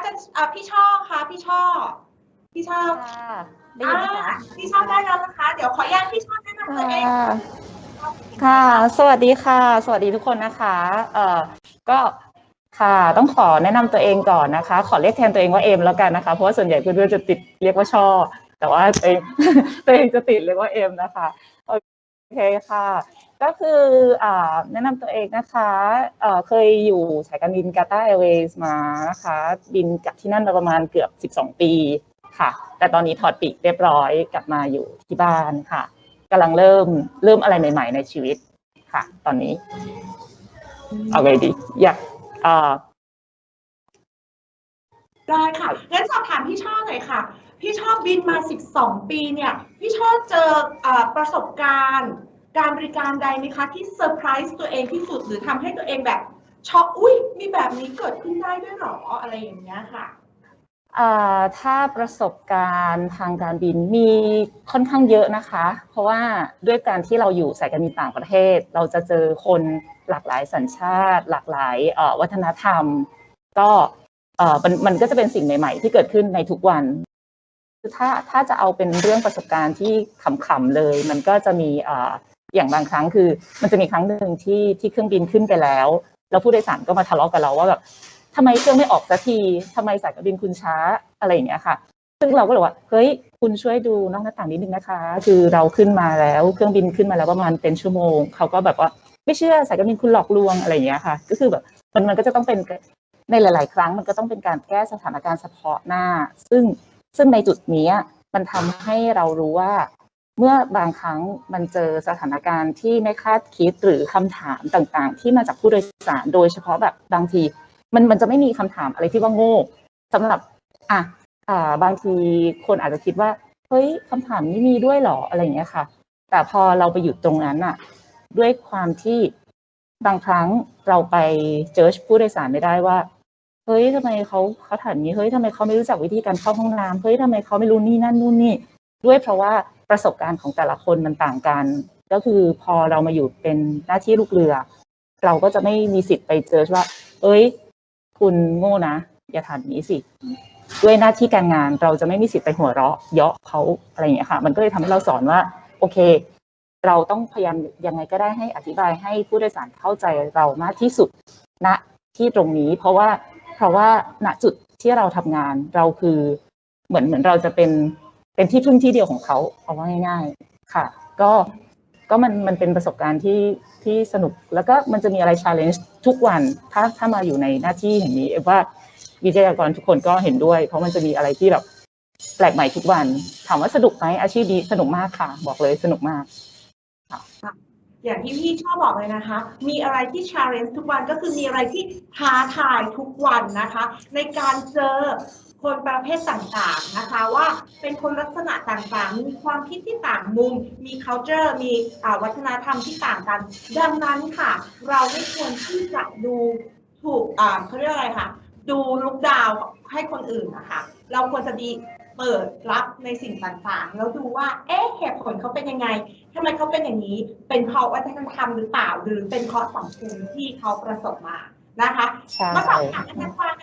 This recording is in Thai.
อาจารย์อ่าพี่ช่อค่ะพี่ช่อ พี่ช่อค่ะได้ยินไหมอ่าคะพี่ช่อได้แล้วนะคะ เดี๋ยวขออนุญาตพี่ช่อแนะนำตัวเอง ค่ะ ค่ะ สวัสดีค่ะ สวัสดีทุกคนนะคะ เอ่อ ก็ ค่ะ ต้องขอแนะนำตัวเองก่อนนะคะ ขอเรียกแทนตัวเองว่าเอมแล้วกันนะคะ เพราะว่าส่วนใหญ่เพื่อนๆจะติดเรียกว่าช่อ แต่ว่าตัวเอง ตัวเองจะติดเรียกว่าเอมนะคะ โอ เคค่ะ ก็คืออแนะนำตัวเองนะคะเอ่อเคยอยู่สายการบินกาตาร์แอร์เวย์มานะคะ บินจากที่นั่นประมาณเกือบ 12 ปีค่ะ แต่ตอนนี้ถอดปีกเรียบร้อยกลับมาอยู่ที่บ้านค่ะกำลังเริ่มเริ่มอะไรใหม่ ๆ ในชีวิตค่ะ ตอนนี้เอาไงดี อยากได้ค่ะงั้นสอบถามพี่ช่อหน่อยค่ะ พี่ชอบบินมา 12 ปีเนี่ย พี่ช่อเจออประสบการณ์ การบริการใดไหมคะที่เซอร์ไพรส์ตัวเองที่สุดหรือทำให้ตัวเองแบบช็อกอุ้ยมีแบบนี้เกิดขึ้นได้ด้วยเหรออะไรอย่างเงี้ยค่ะถ้าประสบการณ์ทางการบินมีค่อนข้างเยอะนะคะ เพราะว่าด้วยการที่เราอยู่สายการบินต่างประเทศ เราจะเจอคนหลากหลายสัญชาติ หลากหลายวัฒนธรรม ก็มันก็จะเป็นสิ่งใหม่ ๆ ที่เกิดขึ้นในทุกวัน คือถ้าถ้าจะเอาเป็นเรื่องประสบการณ์ที่ขำๆเลย มันก็จะมีอ่ออย่างบางครั้งคือ มันจะมีครั้งหนึ่งที่ที่เครื่องบินขึ้นไปแล้ว แล้วผู้โดยสารก็มาทะเลาะกับเราว่าแบบทำไมเครื่องไม่ออกสักทีทำไมสายการบินคุณช้าอะไรอย่างเงี้ยค่ะ ซึ่งเราก็เลยว่าเฮ้ยคุณช่วยดูนอกหน้าต่างนิดนึงนะคะ คือเราขึ้นมาแล้วเครื่องบินขึ้นมาแล้วประมาณเป็นชั่วโมงเขาก็แบบว่าไม่เชื่อสายการบินคุณหลอกลวงอะไรอย่างเงี้ยค่ะ ก็คือแบบมันมันก็จะต้องเป็นในหลาย ๆ ครั้งมันก็ต้องเป็นการแก้สถานการณ์เฉพาะหน้า ซึ่ง ซึ่งในจุดนี้มันทำให้เรารู้ว่า เมื่อบางครั้งมันเจอสถานการณ์ที่ไม่คาดคิดหรือคำถามต่างๆ ที่มาจากผู้โดยสาร โดยเฉพาะแบบบางที มันมันจะไม่มีคำถามอะไรที่ว่าโง่สำหรับอะอ่าบางทีคนอาจจะคิดว่าเฮ้ยคำถามนี้มีด้วยเหรออะไรอย่างเงี้ยค่ะ แต่พอเราไปอยู่ตรงนั้นอะด้วยความที่บางครั้งเราไปเจอผู้โดยสารไม่ได้ว่า เฮ้ยทำไมเขาเขาถามอย่างนี้เฮ้ยทำไมเขาไม่รู้จักวิธีการเข้าห้องน้ำเฮ้ยทำไมเขาไม่รู้นี่นั่นนู่นนี่ ด้วยเพราะว่าประสบการณ์ของแต่ละคนมันต่างกัน ก็คือพอเรามาอยู่เป็นหน้าที่ลูกเรือ เราก็จะไม่มีสิทธิ์ไปเจอว่า เอ้ย คุณโง่นะ อย่าถามอย่างนี้สิ ด้วยหน้าที่การงานเราจะไม่มีสิทธิ์ไปหัวเราะ เยาะเขาอะไรอย่างเงี้ยค่ะ มันก็เลยทำให้เราสอนว่า โอเค เราต้องพยายามยังไงก็ได้ให้อธิบายให้ผู้โดยสารเข้าใจเรามากที่สุดณที่ตรงนี้ เพราะว่า เพราะว่าณจุดที่เราทำงานเราคือเหมือนเหมือนเราจะเป็นเป็นที่พึ่งที่เดียวของเขาเอาว่าง่าย ๆ ค่ะ ก็ก็มันมันเป็นประสบการณ์ที่ที่สนุก แล้วก็มันจะมีอะไรชาเลนจ์ทุกวัน ถ้าถ้ามาอยู่ในหน้าที่อย่างนี้เอว่าวิทยากรทุกคนก็เห็นด้วย เพราะมันจะมีอะไรที่แบบแปลกใหม่ทุกวัน ถามว่าสนุกไหมอาชีพนี้สนุกมากค่ะ บอกเลยสนุกมากค่ะ อย่างที่พี่ชอบบอกเลยนะคะ มีอะไรที่ challenge ทุกวันก็คือมีอะไรที่ท้าทายทุกวันนะคะ ในการเจอคนประเภทต่างๆนะคะ ว่าเป็นคนลักษณะต่างๆ มีความคิดที่ต่างมุม มี culture มีวัฒนธรรมที่ต่างกัน ดังนั้นค่ะ เราไม่ควรที่จะดูถูกเขาเรียกอะไรคะดูลุกดาวให้คนอื่นนะคะ เราควรจะดี เปิดรับในสิ่งต่างๆ แล้วดูว่า เอ๊ะเหตุผลเขาเป็นยังไงทำไมเขาเป็นอย่างนี้ เป็นเพราะวัฒนธรรมหรือเปล่า หรือเป็นเพราะสังคมที่เขาประสบมานะคะใช่มาสอบถามอาจารย์กวาง